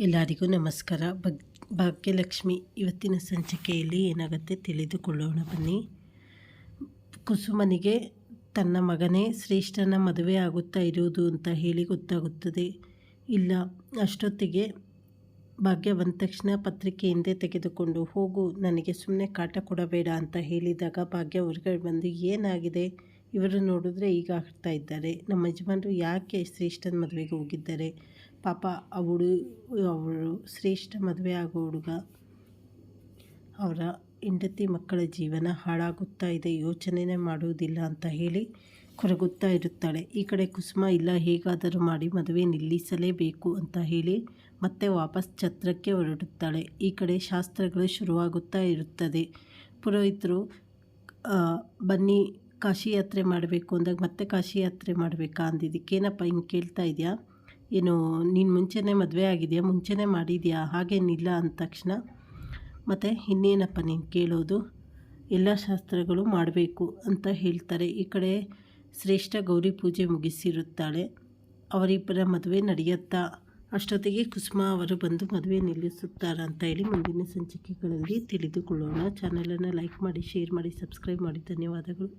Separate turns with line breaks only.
ಎಲ್ಲರಿಗೂ ನಮಸ್ಕಾರ. ಭಗ್ ಭಾಗ್ಯಲಕ್ಷ್ಮಿ ಇವತ್ತಿನ ಸಂಚಿಕೆಯಲ್ಲಿ ಏನಾಗುತ್ತೆ ತಿಳಿದುಕೊಳ್ಳೋಣ ಬನ್ನಿ. ಕುಸುಮನಿಗೆ ತನ್ನ ಮಗನೇ ಶ್ರೇಷ್ಠನ ಮದುವೆ ಆಗುತ್ತಾ ಇರುವುದು ಅಂತ ಹೇಳಿ ಗೊತ್ತಾಗುತ್ತದೆ. ಇಲ್ಲ, ಅಷ್ಟೊತ್ತಿಗೆ ಭಾಗ್ಯ ಬಂದ ತಕ್ಷಣ ಪತ್ರಿಕೆಯಿಂದೇ ತೆಗೆದುಕೊಂಡು ಹೋಗು, ನನಗೆ ಸುಮ್ಮನೆ ಕಾಟ ಕೊಡಬೇಡ ಅಂತ ಹೇಳಿದಾಗ ಭಾಗ್ಯ ಹೊರಗಡೆ ಬಂದು ಏನಾಗಿದೆ? ಇವರು ನೋಡಿದ್ರೆ ಈಗ ಆಗ್ತಾ ಇದ್ದಾರೆ. ನಮ್ಮ ಯಜಮಾನರು ಯಾಕೆ ಶ್ರೇಷ್ಠನ ಮದುವೆಗೆ ಹೋಗಿದ್ದಾರೆ? ಪಾಪ ಅವಳು ಅವಳು ಶ್ರೇಷ್ಠ ಮದುವೆ ಆಗೋ ಹುಡುಗ. ಅವರ ಹೆಂಡತಿ ಮಕ್ಕಳ ಜೀವನ ಹಾಳಾಗುತ್ತಾ ಇದೆ. ಯೋಚನೆನೇ ಮಾಡುವುದಿಲ್ಲ ಅಂತ ಹೇಳಿ ಕೊರಗುತ್ತಾ ಇರುತ್ತಾಳೆ. ಈ ಕಡೆ ಕುಸುಮ, ಇಲ್ಲ, ಹೇಗಾದರೂ ಮಾಡಿ ಮದುವೆ ನಿಲ್ಲಿಸಲೇಬೇಕು ಅಂತ ಹೇಳಿ ಮತ್ತೆ ವಾಪಸ್ ಛತ್ರಕ್ಕೆ ಹೊರಡುತ್ತಾಳೆ. ಈ ಕಡೆ ಶಾಸ್ತ್ರಗಳು ಶುರುವಾಗುತ್ತಾ ಇರುತ್ತದೆ. ಪುರೋಹಿತರು ಬನ್ನಿ ಕಾಶಿ ಯಾತ್ರೆ ಮಾಡಬೇಕು ಅಂದಾಗ ಮತ್ತೆ ಕಾಶಿ ಯಾತ್ರೆ ಮಾಡಬೇಕಾ ಅಂದಿದ್ದಕ್ಕೇನಪ್ಪ ಹಿಂಗೆ ಕೇಳ್ತಾ ಇದೆಯಾ? ಏನು, ನೀನು ಮುಂಚೆನೇ ಮದುವೆ ಆಗಿದೆಯಾ? ಮುಂಚೆನೇ ಮಾಡಿದೆಯಾ? ಹಾಗೇನಿಲ್ಲ ಅಂದ ತಕ್ಷಣ, ಮತ್ತು ಇನ್ನೇನಪ್ಪ ನೀನು ಕೇಳೋದು? ಎಲ್ಲ ಶಾಸ್ತ್ರಗಳು ಮಾಡಬೇಕು ಅಂತ ಹೇಳ್ತಾರೆ. ಈ ಕಡೆ ಶ್ರೇಷ್ಠ ಗೌರಿ ಪೂಜೆ ಮುಗಿಸಿರುತ್ತಾಳೆ. ಅವರಿಬ್ಬರ ಮದುವೆ ನಡೆಯುತ್ತಾ? ಅಷ್ಟೊತ್ತಿಗೆ ಕುಸುಮ ಅವರು ಬಂದು ಮದುವೆ ನಿಲ್ಲಿಸುತ್ತಾರೆ ಅಂತ ಹೇಳಿ ಮುಂದಿನ ಸಂಚಿಕೆಗಳಲ್ಲಿ ತಿಳಿದುಕೊಳ್ಳೋಣ. ಚಾನಲನ್ನು ಲೈಕ್ ಮಾಡಿ, ಶೇರ್ ಮಾಡಿ, ಸಬ್ಸ್ಕ್ರೈಬ್ ಮಾಡಿ. ಧನ್ಯವಾದಗಳು.